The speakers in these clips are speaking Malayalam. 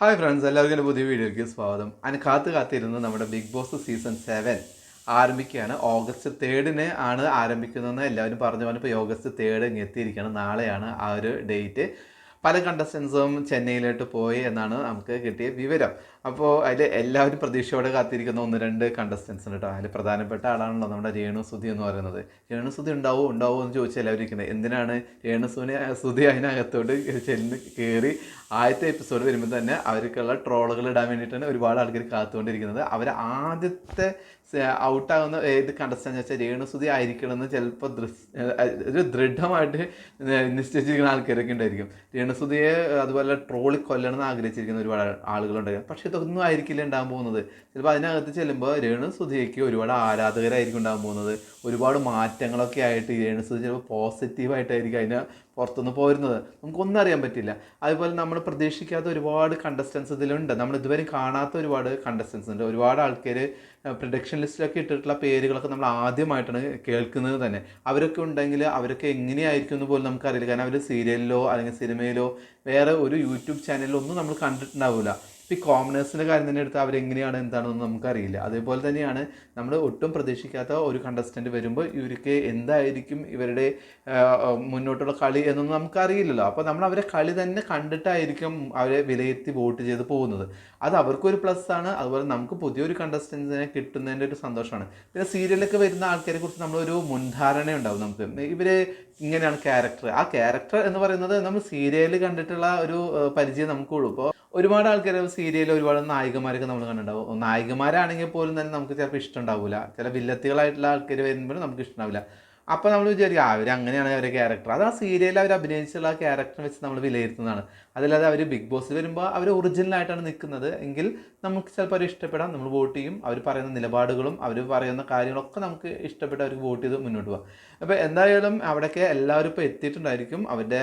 ഹായ് ഫ്രണ്ട്സ് എല്ലാവർക്കും പുതിയ വീഡിയോയ്ക്ക് സ്വാഗതം. അതിന് കാത്ത് കാത്തിരുന്ന് നമ്മുടെ ബിഗ് ബോസ് സീസൺ സെവൻ ആരംഭിക്കുകയാണ്. ഓഗസ്റ്റ് തേർഡിന് ആണ് ആരംഭിക്കുന്നതെന്ന് എല്ലാവരും പറഞ്ഞു. പറഞ്ഞപ്പോൾ ഓഗസ്റ്റ് തേർഡ് എത്തിയിരിക്കുകയാണ്. നാളെയാണ് ആ ഒരു ഡേറ്റ് പല കണ്ടസ്റ്റൻസും ചെന്നൈയിലോട്ട് പോയി എന്നാണ് നമുക്ക് കിട്ടിയ വിവരം. അപ്പോൾ അതിൽ എല്ലാവരും പ്രതീക്ഷയോടെ കാത്തിരിക്കുന്ന ഒന്ന് രണ്ട് കണ്ടസ്റ്റൻസ് ഉണ്ട് കേട്ടോ. അതിൽ പ്രധാനപ്പെട്ട ആളാണല്ലോ നമ്മുടെ രേണു സുധി എന്ന് പറയുന്നത്. രേണു സുധി ഉണ്ടാവും? ഉണ്ടാവും എന്ന് ചോദിച്ചാൽ എല്ലാവരും ഇരിക്കുന്നത് എന്തിനാണ് രേണു സുതി അതിനകത്തോട്ട് ചെന്ന് കയറി ആദ്യത്തെ എപ്പിസോഡ് വരുമ്പോൾ തന്നെ അവർക്കുള്ള ട്രോളുകൾ ഇടാൻ വേണ്ടിയിട്ടാണ് ഒരുപാട് ആൾക്കാർ കാത്തുകൊണ്ടിരിക്കുന്നത്. അവർ ആദ്യത്തെ ഔട്ടാകുന്ന ഏത് കണ്ടസ്റ്റന്റ് വെച്ചാൽ രേണുസുതി ആയിരിക്കണമെന്ന് ചിലപ്പോൾ ഒരു ദൃഢമായിട്ട് നിശ്ചയിച്ചിരിക്കുന്ന ആൾക്കാരൊക്കെ ഉണ്ടായിരിക്കും. രേണുസുതിയെ അതുപോലെ ട്രോളി കൊല്ലണമെന്ന് ആഗ്രഹിച്ചിരിക്കുന്ന ഒരുപാട് ആളുകളുണ്ടായിരിക്കും. പക്ഷെ ഇതൊന്നും ആയിരിക്കില്ല ഉണ്ടാകാൻ പോകുന്നത്. ചിലപ്പോൾ അതിനകത്ത് ചെല്ലുമ്പോൾ രേണുസുതിക്ക് ഒരുപാട് ആരാധകരായിരിക്കും ഉണ്ടാകാൻ പോകുന്നത്. ഒരുപാട് മാറ്റങ്ങളൊക്കെ ആയിട്ട് രേണുസുതി ചിലപ്പോൾ പോസിറ്റീവായിട്ടായിരിക്കും അതിനെ പുറത്തുനിന്ന് പോരുന്നത്. നമുക്കൊന്നും അറിയാൻ പറ്റില്ല. അതുപോലെ നമ്മൾ പ്രതീക്ഷിക്കാത്ത ഒരുപാട് കണ്ടസ്റ്റൻസ് ഇതിലുണ്ട്. നമ്മൾ ഇതുവരെ കാണാത്ത ഒരുപാട് കണ്ടസ്റ്റൻസ് ഉണ്ട്. ഒരുപാട് ആൾക്കാർ പ്രൊഡക്ഷൻ ലിസ്റ്റിലൊക്കെ ഇട്ടിട്ടുള്ള പേരുകളൊക്കെ നമ്മൾ ആദ്യമായിട്ടാണ് കേൾക്കുന്നത് തന്നെ. അവരൊക്കെ ഉണ്ടെങ്കിൽ അവരൊക്കെ എങ്ങനെയായിരിക്കും എന്ന് പോലും നമുക്കറിയില്ല. കാരണം അവർ സീരിയലിലോ അല്ലെങ്കിൽ സിനിമയിലോ വേറെ ഒരു യൂട്യൂബ് ചാനലിലോ ഒന്നും നമ്മൾ കണ്ടിട്ടുണ്ടാവില്ല ഇപ്പോൾ ഈ കോമണേഴ്സിന്റെ കാര്യം തന്നെ എടുത്താൽ അവരെങ്ങനെയാണ് എന്താണെന്ന് നമുക്കറിയില്ല. അതേപോലെ തന്നെയാണ് നമ്മൾ ഒട്ടും പ്രതീക്ഷിക്കാത്ത ഒരു കണ്ടസ്റ്റന്റ് വരുമ്പോൾ ഇവർക്ക് എന്തായിരിക്കും ഇവരുടെ മുന്നോട്ടുള്ള കളി എന്നൊന്നും നമുക്കറിയില്ലല്ലോ. അപ്പോൾ നമ്മൾ അവരെ കളി തന്നെ കണ്ടിട്ടായിരിക്കും അവരെ വിലയിരുത്തി വോട്ട് ചെയ്ത് പോകുന്നത്. അത് അവർക്കൊരു പ്ലസ് ആണ്. അതുപോലെ നമുക്ക് പുതിയൊരു കണ്ടസ്റ്റൻസിനെ കിട്ടുന്നതിന്റെ ഒരു സന്തോഷമാണ്. പിന്നെ സീരിയലൊക്കെ വരുന്ന ആൾക്കാരെ കുറിച്ച് നമ്മളൊരു മുൻധാരണ ഉണ്ടാവും നമുക്ക്. ഇവർ ഇങ്ങനെയാണ് ക്യാരക്ടർ ആ ക്യാരക്ടർ എന്ന് പറയുന്നത് നമ്മൾ സീരിയൽ കണ്ടിട്ടുള്ള ഒരു പരിചയം നമുക്കുള്ളൂ. ഇപ്പോൾ ഒരുപാട് ആൾക്കാർ സീരിയലിൽ ഒരുപാട് നായികമാരൊക്കെ നമ്മൾ കണ്ടിട്ടുണ്ടാവും. നായികമാരാണെങ്കിൽ പോലും തന്നെ നമുക്ക് ചിലപ്പോൾ ഇഷ്ടമുണ്ടാവില്ല ചില വില്ലത്തികളായിട്ടുള്ള ആൾക്കാർ വരുമ്പോഴും നമുക്ക് ഇഷ്ടമാവില്ല അപ്പോൾ നമ്മൾ വിചാരിക്കും അവർ അങ്ങനെയാണ് അവരുടെ ക്യാരക്ടർ അത് ആ സീരിയലിൽ അവർ അഭിനയിച്ചുള്ള ക്യാരക്ടർ വെച്ച് നമ്മൾ വിലയിരുത്തുന്നതാണ്. അതല്ലാതെ അവർ ബിഗ് ബോസ് വരുമ്പോൾ അവർ ഒറിജിനലായിട്ടാണ് നിൽക്കുന്നത്. എങ്കിൽ നമുക്ക് ചിലപ്പോൾ അവർ ഇഷ്ടപ്പെടാം നമ്മൾ വോട്ട് ചെയ്യും. അവർ പറയുന്ന നിലപാടുകളും അവർ പറയുന്ന കാര്യങ്ങളൊക്കെ നമുക്ക് ഇഷ്ടപ്പെട്ട് അവർക്ക് വോട്ട് ചെയ്ത് മുന്നോട്ട് പോകാം അപ്പോൾ എന്തായാലും അവിടെയൊക്കെ എല്ലാവരും ഇപ്പോൾ എത്തിയിട്ടുണ്ടായിരിക്കും. അവരുടെ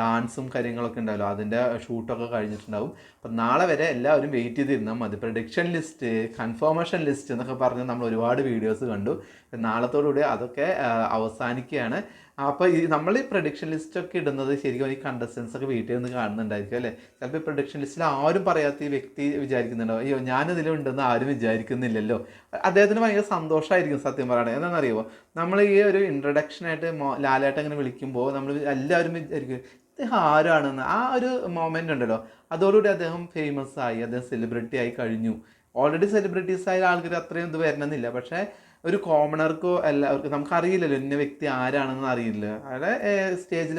ഡാൻസും കാര്യങ്ങളൊക്കെ ഉണ്ടാവില്ല. അതിന്റെ ഷൂട്ടൊക്കെ കഴിഞ്ഞിട്ടുണ്ടാവും. അപ്പം നാളെ വരെ എല്ലാവരും വെയിറ്റ് ചെയ്തിരുന്നാൽ മതി. പ്രൊഡിക്ഷൻ ലിസ്റ്റ് കൺഫർമേഷൻ ലിസ്റ്റ് എന്നൊക്കെ പറഞ്ഞ് നമ്മൾ ഒരുപാട് വീഡിയോസ് കണ്ടു. നാളത്തോടുകൂടി അതൊക്കെ അവസാനിക്കുകയാണ്. അപ്പോൾ ഈ നമ്മൾ ഈ പ്രൊഡിക്ഷൻ ലിസ്റ്റൊക്കെ ഇടുന്നത് ശരിക്കും ഈ കണ്ടസ്റ്റൻസ് ഒക്കെ വീട്ടിൽ നിന്ന് കാണുന്നുണ്ടായിരിക്കും അല്ലേ? ചിലപ്പോൾ പ്രൊഡിക്ഷൻ ലിസ്റ്റിൽ ആരും പറയാത്ത ഈ വ്യക്തി വിചാരിക്കുന്നുണ്ടോ? അയ്യോ ഞാനിതിലുണ്ടെന്ന് ആരും വിചാരിക്കുന്നില്ലല്ലോ. അദ്ദേഹത്തിന് ഭയങ്കര സന്തോഷമായിരിക്കും സത്യം പറയുന്നത് എന്താണെന്നറിയുമോ നമ്മൾ ഈ ഒരു ഇൻട്രഡക്ഷനായിട്ട് ലാലായിട്ട് ഇങ്ങനെ വിളിക്കുമ്പോൾ നമ്മൾ എല്ലാവരും വിചാരിക്കും അദ്ദേഹം ആരാണെന്ന്? ആ ഒരു മൊമെന്റ് ഉണ്ടല്ലോ. അതോടുകൂടി അദ്ദേഹം ഫേമസ് ആയി അദ്ദേഹം സെലിബ്രിറ്റി ആയി കഴിഞ്ഞു. ഓൾറെഡി സെലിബ്രിറ്റീസ് ആയ ആൾക്കാർ അത്രയും ഇത് വരണമെന്നില്ല. പക്ഷേ ഒരു കോമണർക്കോ എല്ലാവർക്കും നമുക്കറിയില്ലല്ലോ ഇന്ന വ്യക്തി ആരാണെന്ന് അറിയില്ല. അയാളെ സ്റ്റേജിൽ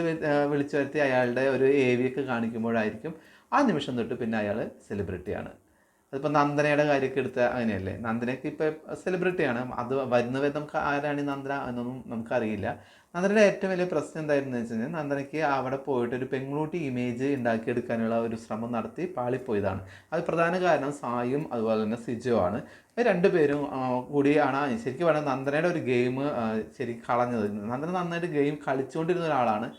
വിളിച്ചു വരുത്തി അയാളുടെ ഒരു ഏവിയൊക്കെ കാണിക്കുമ്പോഴായിരിക്കും ആ നിമിഷം തൊട്ട് പിന്നെ അയാൾ സെലിബ്രിറ്റിയാണ് അതിപ്പോൾ നന്ദനയുടെ കാര്യമൊക്കെ എടുത്ത അങ്ങനെയല്ലേ? നന്ദനയ്ക്ക് ഇപ്പോൾ സെലിബ്രിറ്റിയാണ് അത് വരുന്നവരെ നമുക്ക് ആരാണ് നന്ദന എന്നൊന്നും നമുക്കറിയില്ല. നന്ദനയുടെ ഏറ്റവും വലിയ പ്രശ്നം എന്തായിരുന്നു വെച്ച് കഴിഞ്ഞാൽ നന്ദനയ്ക്ക് അവിടെ പോയിട്ട് ഒരു പെൺകുട്ടി ഇമേജ് ഉണ്ടാക്കിയെടുക്കാനുള്ള ഒരു ശ്രമം നടത്തി പാളിപ്പോയതാണ്. അത് പ്രധാന കാരണം സായും അതുപോലെ തന്നെ സിജോ ആണ് രണ്ടുപേരും കൂടിയാണ്. ശരിക്കും പറഞ്ഞാൽ നന്ദനയുടെ ഒരു ഗെയിം ശരി കളഞ്ഞത്. നന്ദന നന്നായിട്ട് ഗെയിം കളിച്ചുകൊണ്ടിരുന്ന ഒരാളാണ്.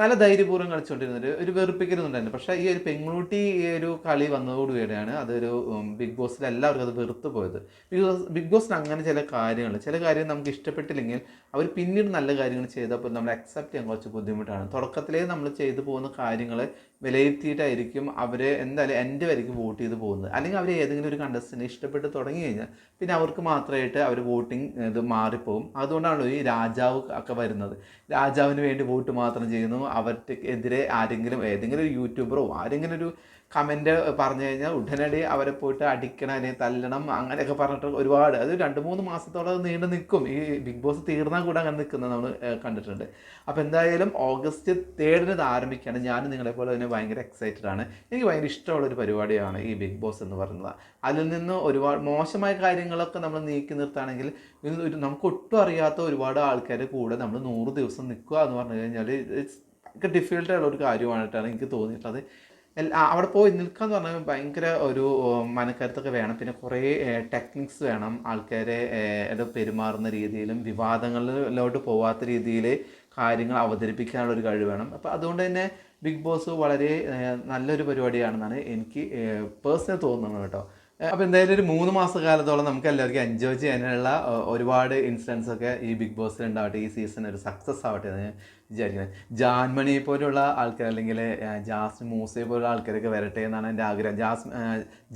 നല്ല ധൈര്യപൂർവം കളിച്ചുകൊണ്ടിരുന്നത് ഒരു വെറുപ്പിക്കലുന്നുണ്ടായിരുന്നു പക്ഷേ ഈ ഒരു പെൺകുട്ടി ഈ ഒരു കളി വന്നതോടുകൂടിയാണ് അതൊരു ബിഗ് ബോസിൽ എല്ലാവർക്കും അത് വെറുത്തു പോയത്. ബിഗ് ബോസ് ബിഗ് ബോസിന് അങ്ങനെ ചില കാര്യങ്ങൾ ചില കാര്യങ്ങൾ നമുക്ക് ഇഷ്ടപ്പെട്ടില്ലെങ്കിൽ അവർ പിന്നീട് നല്ല കാര്യങ്ങൾ ചെയ്തപ്പോൾ നമ്മൾ അക്സെപ്റ്റ് ചെയ്യാൻ കുറച്ച് ബുദ്ധിമുട്ടാണ്. തുടക്കത്തിലേ നമ്മൾ ചെയ്തു പോകുന്ന കാര്യങ്ങൾ വിലയിരുത്തിയിട്ടായിരിക്കും അവരെ എന്തായാലും എന്റെ വരയ്ക്ക് വോട്ട് ചെയ്ത് പോകുന്നത്. അല്ലെങ്കിൽ അവർ ഏതെങ്കിലും ഒരു കണ്ടസ്റ്റന്റ് ഇഷ്ടപ്പെട്ട് തുടങ്ങി കഴിഞ്ഞാൽ പിന്നെ അവർക്ക് മാത്രമായിട്ട് അവർ വോട്ടിംഗ് ഇത് മാറിപ്പോകും അതുകൊണ്ടാണല്ലോ ഈ രാജാവ് ഒക്കെ വരുന്നത്. രാജാവിന് വേണ്ടി വോട്ട് മാത്രം ചെയ്യുന്നു. അവർക്ക് എതിരെ ആരെങ്കിലും ഏതെങ്കിലും ഒരു യൂട്യൂബറോ ആരെങ്കിലും ഒരു കമന്റ് പറഞ്ഞു കഴിഞ്ഞാൽ ഉടനടി അവരെ പോയിട്ട് അടിക്കണം അല്ലെങ്കിൽ തല്ലണം അങ്ങനെയൊക്കെ പറഞ്ഞിട്ട് ഒരുപാട്. അത് രണ്ട് മൂന്ന് മാസത്തോളം നീണ്ടു നിൽക്കും. ഈ ബിഗ് ബോസ് തീർന്നാൽ കൂടെ അങ്ങനെ നിൽക്കുന്നത് നമ്മൾ കണ്ടിട്ടുണ്ട്. അപ്പോൾ എന്തായാലും ഓഗസ്റ്റ് തേർഡിന് ഇത് ആരംഭിക്കുകയാണ്. ഞാൻ നിങ്ങളെപ്പോലെ തന്നെ ഭയങ്കര എക്സൈറ്റഡ് ആണ്. എനിക്ക് ഭയങ്കര ഇഷ്ടമുള്ളൊരു പരിപാടിയാണ് ഈ ബിഗ് ബോസ് എന്ന് പറയുന്നത്. അതിൽ നിന്ന് ഒരുപാട് മോശമായ കാര്യങ്ങളൊക്കെ നമ്മൾ നീക്കി നിർത്തുകയാണെങ്കിൽ ഒരു നമുക്ക് ഒട്ടും അറിയാത്ത ഒരുപാട് ആൾക്കാർ കൂടെ നമ്മൾ നൂറ് ദിവസം നിൽക്കുക എന്ന് പറഞ്ഞു കഴിഞ്ഞാൽ ഭയങ്കര ഡിഫിക്കൽട്ടായുള്ള ഒരു കാര്യമായിട്ടാണ് എനിക്ക് തോന്നിയിട്ടുള്ളത്. അവിടെ പോയി നിൽക്കുക എന്ന് പറഞ്ഞാൽ ഭയങ്കര ഒരു മനക്കരുത്തൊക്കെ വേണം. പിന്നെ കുറേ ടെക്നിക്സ് വേണം ആൾക്കാരെ പെരുമാറുന്ന രീതിയിലും വിവാദങ്ങളിലോട്ട് പോവാത്ത രീതിയിൽ കാര്യങ്ങൾ അവതരിപ്പിക്കാനുള്ള ഒരു കഴിവ് വേണം. അപ്പോൾ അതുകൊണ്ട് തന്നെ ബിഗ് ബോസ് വളരെ നല്ലൊരു പരിപാടിയാണെന്നാണ് എനിക്ക് പേഴ്സണൽ തോന്നുന്നത് കേട്ടോ. അപ്പോൾ എന്തായാലും ഒരു മൂന്ന് മാസക്കാലത്തോളം നമുക്ക് എല്ലാവർക്കും എൻജോയ് ചെയ്യാനുള്ള ഒരുപാട് ഇൻസിഡൻസ് ഒക്കെ ഈ ബിഗ് ബോസിൽ ഉണ്ടാവട്ടെ ഈ സീസൺ ഒരു സക്സസ് ആവട്ടെ എന്ന് വിചാരിക്കുന്നത് ജാൻമണി പോലുള്ള ആൾക്കാർ അല്ലെങ്കിൽ ജാസ്മിൻ മൂസയെ പോലുള്ള ആൾക്കാരൊക്കെ വരട്ടെ എന്നാണ് എന്റെ ആഗ്രഹം. ജാസ്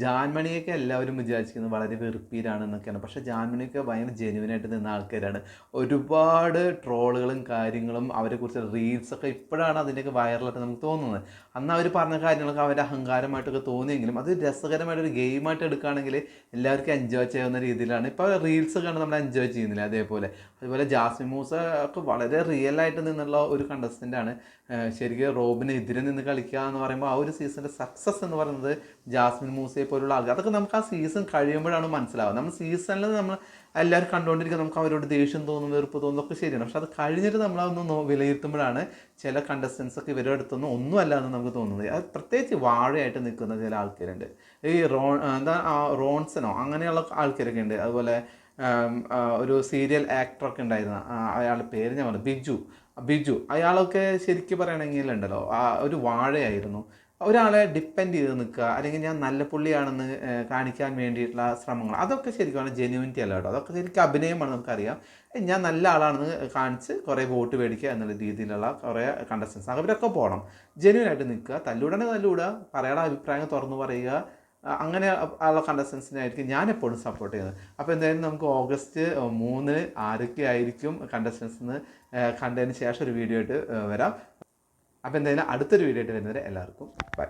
ജാൻമണിയൊക്കെ എല്ലാവരും വിചാരിക്കുന്നത് വളരെ വെറുപ്പീരാണെന്നൊക്കെയാണ്. പക്ഷേ ജാൻമണിയൊക്കെ ഭയങ്കര ജെനുവിനായിട്ട് നിന്ന ആൾക്കാരാണ്. ഒരുപാട് ട്രോളുകളും കാര്യങ്ങളും അവരെക്കുറിച്ച് റീൽസൊക്കെ ഇപ്പോഴാണ് അതിന്റെയൊക്കെ വൈറലായിട്ട് നമുക്ക് തോന്നുന്നത്. അന്ന് അവർ പറഞ്ഞ കാര്യങ്ങളൊക്കെ അവരുടെ അഹങ്കാരമായിട്ടൊക്കെ തോന്നിയെങ്കിലും അത് രസകരമായിട്ടൊരു ഗെയിമായിട്ട് എടുക്കുകയാണെങ്കിൽ എല്ലാവർക്കും എൻജോയ് ചെയ്യാവുന്ന രീതിയിലാണ്. ഇപ്പോൾ റീൽസ് കണ്ട് നമ്മൾ എൻജോയ് ചെയ്യുന്നില്ല അതേപോലെ? അതുപോലെ ജാസ്മിൻ മൂസ ഒക്കെ വളരെ റിയൽ ആയിട്ട് നിന്നുള്ള ഒരു കണ്ടസ്റ്റന്റാണ് ശരിക്കും റോബിന് എതിരെ നിന്ന് കളിക്കുക എന്ന് പറയുമ്പോൾ ആ ഒരു സീസണിന്റെ സക്സസ് എന്ന് പറയുന്നത് ജാസ്മിൻ മൂസയെ പോലുള്ള ആൾക്കാർ അതൊക്കെ നമുക്ക് ആ സീസൺ കഴിയുമ്പോഴാണ് മനസ്സിലാവുക. നമ്മൾ സീസണിൽ നമ്മൾ എല്ലാവരും കണ്ടുകൊണ്ടിരിക്കുക നമുക്ക് അവരോട് ദേഷ്യം തോന്നും വെറുപ്പ് തോന്നും ഒക്കെ ശരിയാണ്. പക്ഷെ അത് കഴിഞ്ഞിട്ട് നമ്മളതൊന്ന് വിലയിരുത്തുമ്പോഴാണ് ചില കണ്ടസ്റ്റൻസ് ഒക്കെ ഇവരുടെ അടുത്തൊന്നും ഒന്നും അല്ല എന്ന് നമുക്ക് തോന്നുന്നത്. അത് പ്രത്യേകിച്ച് വാഴയായിട്ട് നിൽക്കുന്ന ചില ആൾക്കാരുണ്ട്. ഈ റോൺ എന്താ റോൺസനോ അങ്ങനെയുള്ള ആൾക്കാരൊക്കെ ഉണ്ട്. അതുപോലെ ഒരു സീരിയൽ ആക്ടറൊക്കെ ഉണ്ടായിരുന്ന അയാളുടെ പേര് ഞാൻ പറഞ്ഞു ബിജു. ബിജു അയാളൊക്കെ ശരിക്കും പറയണമെങ്കിൽ ഉണ്ടല്ലോ ഒരു വാഴയായിരുന്നു. ഒരാളെ ഡിപ്പെൻഡ് ചെയ്ത് നിൽക്കുക അല്ലെങ്കിൽ ഞാൻ നല്ല പുള്ളിയാണെന്ന് കാണിക്കാൻ വേണ്ടിയിട്ടുള്ള ശ്രമങ്ങൾ അതൊക്കെ ശരിക്കും ജെന്യൂനിറ്റി അല്ല കേട്ടോ. അതൊക്കെ ശരിക്കും അഭിനയമാണ് നമുക്കറിയാം. ഞാൻ നല്ല ആളാണെന്ന് കാണിച്ച് കുറേ വോട്ട് മേടിക്കുക എന്നുള്ള രീതിയിലുള്ള കുറേ കണ്ടസ്റ്റൻസ് അവരൊക്കെ പോകണം ജെന്യൂനായിട്ട് നിൽക്കുക. തല്ലൂടനെ തല്ലൂടുക പറയാനുള്ള അഭിപ്രായങ്ങൾ തുറന്നു പറയുക. അങ്ങനെ ഉള്ള കണ്ടസ്റ്റൻസിനായിരിക്കും ഞാൻ എപ്പോഴും സപ്പോർട്ട് ചെയ്യുന്നത്. അപ്പോൾ എന്തായാലും നമുക്ക് ഓഗസ്റ്റ് മൂന്ന് ആരൊക്കെ ആയിരിക്കും കണ്ടസ്റ്റൻസ് കണ്ടതിന് ശേഷം ഒരു വീഡിയോ ആയിട്ട് വരാം. അപ്പോൾ എന്തായാലും അടുത്തൊരു വീഡിയോ ആയിട്ട് വരുന്നവരെ എല്ലാവർക്കും ബൈ